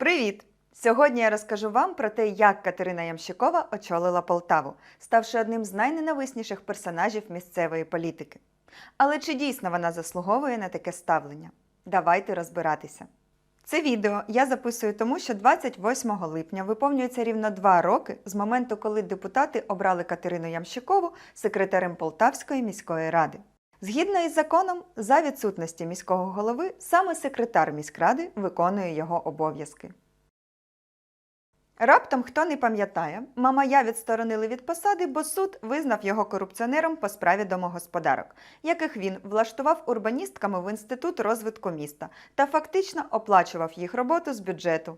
Привіт! Сьогодні я розкажу вам про те, як Катерина Ямщикова очолила Полтаву, ставши одним з найненависніших персонажів місцевої політики. Але чи дійсно вона заслуговує на таке ставлення? Давайте розбиратися. Це відео я записую тому, що 28 липня виповнюється рівно два роки з моменту, коли депутати обрали Катерину Ямщикову секретарем Полтавської міської ради. Згідно із законом, за відсутності міського голови саме секретар міськради виконує його обов'язки. Раптом, хто не пам'ятає, Мамая відсторонили від посади, бо суд визнав його корупціонером по справі домогосподарок, яких він влаштував урбаністками в інститут розвитку міста та фактично оплачував їх роботу з бюджету.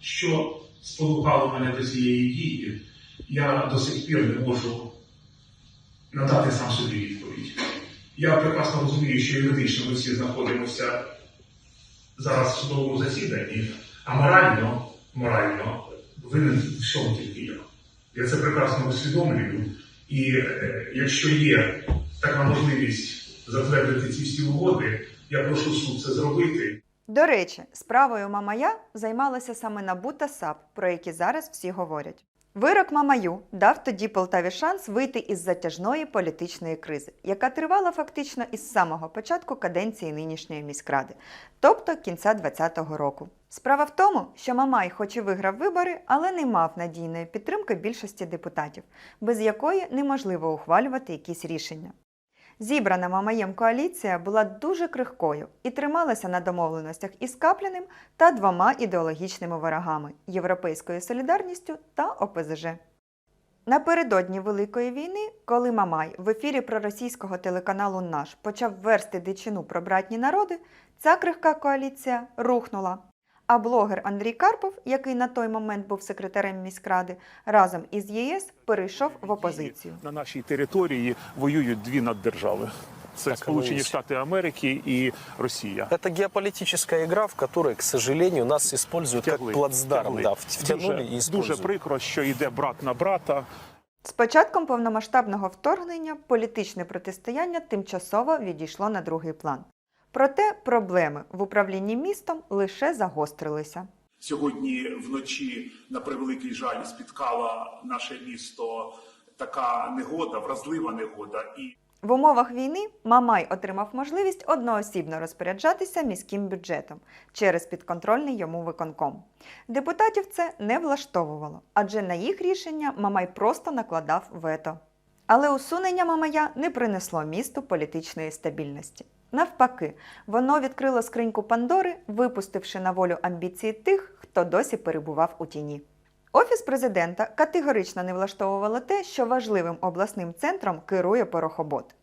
що спонукало мене до цієї дії, я до сих пір не можу надати сам собі відповідь. Я прекрасно розумію, що юридично ми всі знаходимося зараз в судовому засіданні, а морально, морально винен в всьому тільки я. Я це прекрасно усвідомлюю. І е, якщо є така можливість затвердити ці всі угоди, я прошу суд це зробити. До речі, справою Мамая займалася саме НАБУ та САП, про які зараз всі говорять. Вирок Мамаю дав тоді Полтаві шанс вийти із затяжної політичної кризи, яка тривала фактично із самого початку каденції нинішньої міськради, тобто кінця 2020 року. Справа в тому, що Мамай, хоч і виграв вибори, але не мав надійної підтримки більшості депутатів, без якої неможливо ухвалювати якісь рішення. Зібрана Мамаєм коаліція була дуже крихкою і трималася на домовленостях із Капліним та двома ідеологічними ворогами Європейською солідарністю та ОПЗЖ. Напередодні Великої війни, коли Мамай в ефірі проросійського телеканалу Наш почав версти дичину про братні народи, ця крихка коаліція рухнула. А блогер Андрій Карпов, який на той момент був секретарем міськради, разом із ЄС перейшов в опозицію. На нашій території воюють дві наддержави. Це Так, Сполучені. Штати Америки і Росія. Это геополитическая игра, в которой, к сожалению, нас используют как Втягли, плацдарм. Да, втянули дуже, и дуже прикро, що йде брат на брата. З початком повномасштабного вторгнення політичне протистояння тимчасово відійшло на другий план. Проте проблеми в управлінні містом лише загострилися. Сьогодні вночі, на превеликий жаль, спіткала наше місто така негода, вразлива негода. І В умовах війни Мамай отримав можливість одноосібно розпоряджатися міським бюджетом через підконтрольний йому виконком. Депутатів це не влаштовувало, адже на їх рішення Мамай просто накладав вето. Але усунення Мамая не принесло місту політичної стабільності. Навпаки, воно відкрило скриньку Пандори, випустивши на волю амбіції тих, хто досі перебував у тіні. Офіс президента категорично не влаштовувало те, що важливим обласним центром керує порохобот.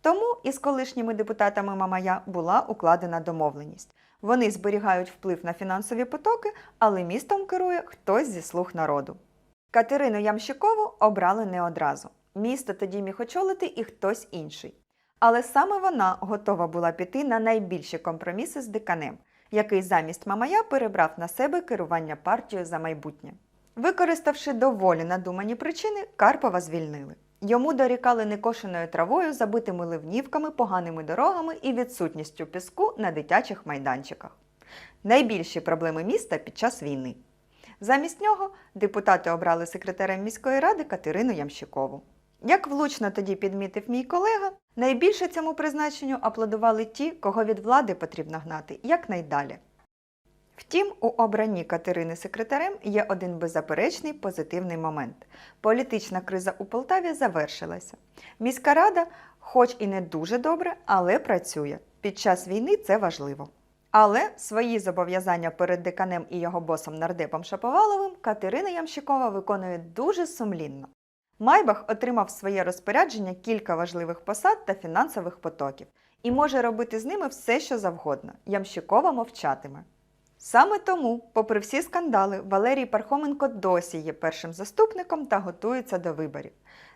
Тому із колишніми депутатами Мамая була укладена домовленість. Вони зберігають вплив на фінансові потоки, але містом керує хтось зі слуг народу. Катерину Ямщикову обрали не одразу. Місто тоді міг очолити і хтось інший. Але саме вона готова була піти на найбільші компроміси з деканем, який замість Мамая перебрав на себе керування партією за майбутнє. Використавши доволі надумані причини, Карпова звільнили. Йому дорікали некошеною травою, забитими ливнівками, поганими дорогами і відсутністю піску на дитячих майданчиках. Найбільші проблеми міста під час війни. Замість нього депутати обрали секретарем міської ради Катерину Ямщикову. Як влучно тоді підмітив мій колега, найбільше цьому призначенню аплодували ті, кого від влади потрібно гнати якнайдалі. Втім, у обранні Катерини секретарем є один беззаперечний позитивний момент. Політична криза у Полтаві завершилася. Міська рада, хоч і не дуже добре, але працює. Під час війни це важливо. Але свої зобов'язання перед деканем і його босом нардепом Шаповаловим Катерина Ямщикова виконує дуже сумлінно. Майбах отримав в своє розпорядження кілька важливих посад та фінансових потоків і може робити з ними все, що завгодно. Ямщикова мовчатиме. Саме тому, попри всі скандали, Валерій Пархоменко досі є першим заступником та готується до виборів.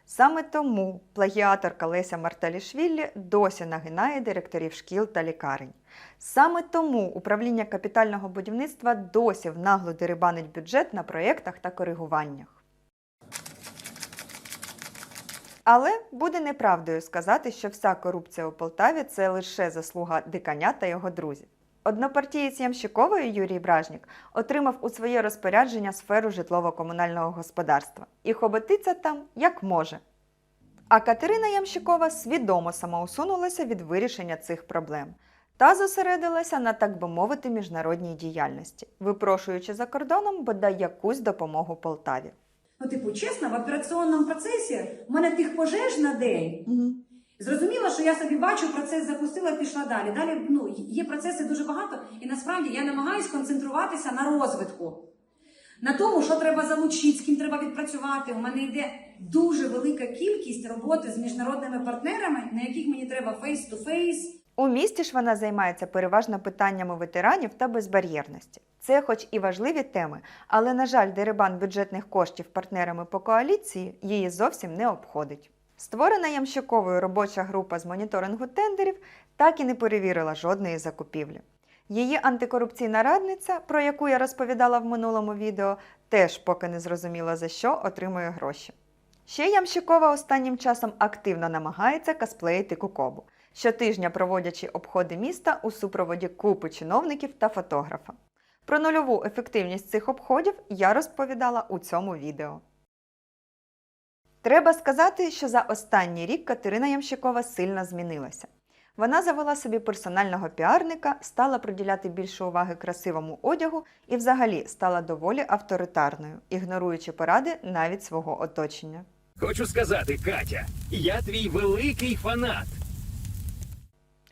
Саме тому плагіаторка Леся Марталішвілі досі нагинає директорів шкіл та лікарень. Саме тому управління капітального будівництва досі внагло дерибанить бюджет на проєктах та коригуваннях. Але буде неправдою сказати, що вся корупція у Полтаві це лише заслуга диканя та його друзів. Однопартієць Ямщикової Юрій Бражнік отримав у своє розпорядження сферу житлово-комунального господарства і хоботиться там як може. А Катерина Ямщикова свідомо самоусунулася від вирішення цих проблем та зосередилася на, так би мовити, міжнародній діяльності, випрошуючи за кордоном бодай якусь допомогу Полтаві. Ну, типу, чесно, в операційному процесі в мене тих пожеж на день. Зрозуміло, що я собі бачу, процес запустила, пішла далі. Далі ну, є процеси дуже багато, і насправді я намагаюся концентруватися на розвитку, на тому, що треба залучити, з ким треба відпрацювати. У мене йде дуже велика кількість роботи з міжнародними партнерами, на яких мені треба фейс-ту-фейс. У місті ж вона займається переважно питаннями ветеранів та безбар'єрності. Це, хоч і важливі теми, але, на жаль, дерибан бюджетних коштів партнерами по коаліції її зовсім не обходить. Створена Ямщиковою робоча група з моніторингу тендерів так і не перевірила жодної закупівлі. Її антикорупційна радниця, про яку я розповідала в минулому відео, теж поки не зрозуміла за що отримує гроші. Ще Ямщикова останнім часом активно намагається косплеїти кукобу, щотижня проводячи обходи міста у супроводі купи чиновників та фотографа. Про нульову ефективність цих обходів я розповідала у цьому відео. Треба сказати, що за останній рік Катерина Ямщикова сильно змінилася. Вона завела собі персонального піарника, стала приділяти більше уваги красивому одягу і взагалі стала доволі авторитарною, ігноруючи поради навіть свого оточення. Хочу сказати, Катя, я твій великий фанат.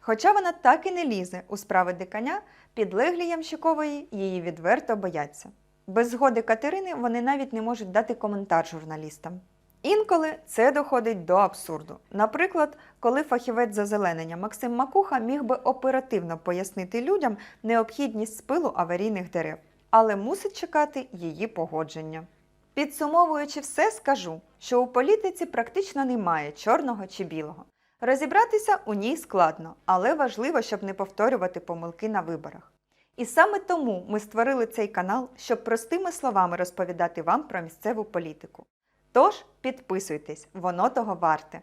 Хоча вона так і не лізе у справи диканя, підлеглі Ямщикової її відверто бояться. Без згоди Катерини вони навіть не можуть дати коментар журналістам. Інколи це доходить до абсурду. Наприклад, коли фахівець зазеленення Максим Макуха міг би оперативно пояснити людям необхідність спилу аварійних дерев, але мусить чекати її погодження. Підсумовуючи все, скажу, що у політиці практично немає чорного чи білого. Розібратися у ній складно, але важливо, щоб не повторювати помилки на виборах. І саме тому ми створили цей канал, щоб простими словами розповідати вам про місцеву політику. Тож підписуйтесь, воно того варте.